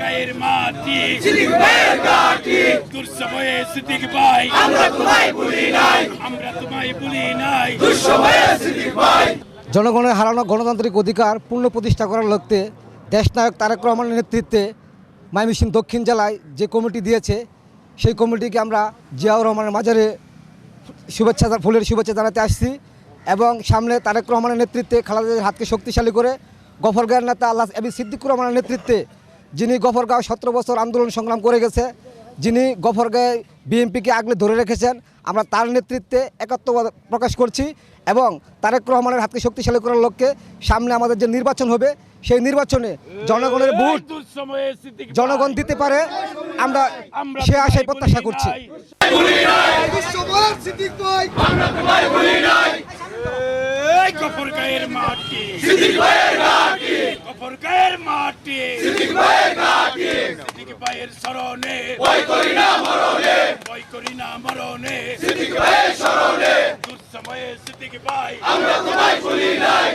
গায়ের মাটি দুঃসময়ে সিদ্দিক ভাই আমরা তোমায় ভুলি নাই আমরা তোমায় ভুলি নাই দুঃসময়ে সিদ্দিক ভাই জনগণের হারানো গণতান্ত্রিক অধিকার পূর্ণ প্রতিষ্ঠা করার লক্ষ্যে দেশনায়ক তারেক রহমানের নেতৃত্বে ময়মনসিংহ দক্ষিণ জেলায় যে কমিটি দিয়েছে সেই কমিটিকে আমরা জিয়াউর রহমানের মাজারে শুভেচ্ছা ফুলের শুভেচ্ছা জানাতে আসছি এবং সামনে তারেক রহমানের নেতৃত্বে খালেদাদের হাতকে শক্তিশালী করে গফরগাঁয়ের নেতা আল্লাহ এবি সিদ্দিকুর রহমানের নেতৃত্বে যিনি গফরগাঁও সতেরো বছর আন্দোলন সংগ্রাম করে গেছে যিনি গফরগাঁয়ে বিএনপিকে আগলে ধরে রেখেছেন আমরা তার নেতৃত্বে একাত্মবাদ প্রকাশ করছি এবং তারেক রহমানের হাতকে শক্তিশালী করার লক্ষ্যে সামনে আমাদের যে নির্বাচন হবে সেই নির্বাচনে জনগণের ভোট। জনগণ দিতে পারে আমরা সে আশায় প্রত্যাশা করছি নাই। আমরা তোমায় ভুলি নাই এই গফর গায়ের মাটি কবর গায়ের মাটি। সিদ্দিক ভাইয়ের ঘাটি সিদ্দিক ভাইয়ের শরণে ভয় করি না মরণে। ভয় করি না মরণে। সিদ্দিক শরণে দুঃসময়ে সিদ্দিক ভাই আমরা তোমায় ভুলি নাই।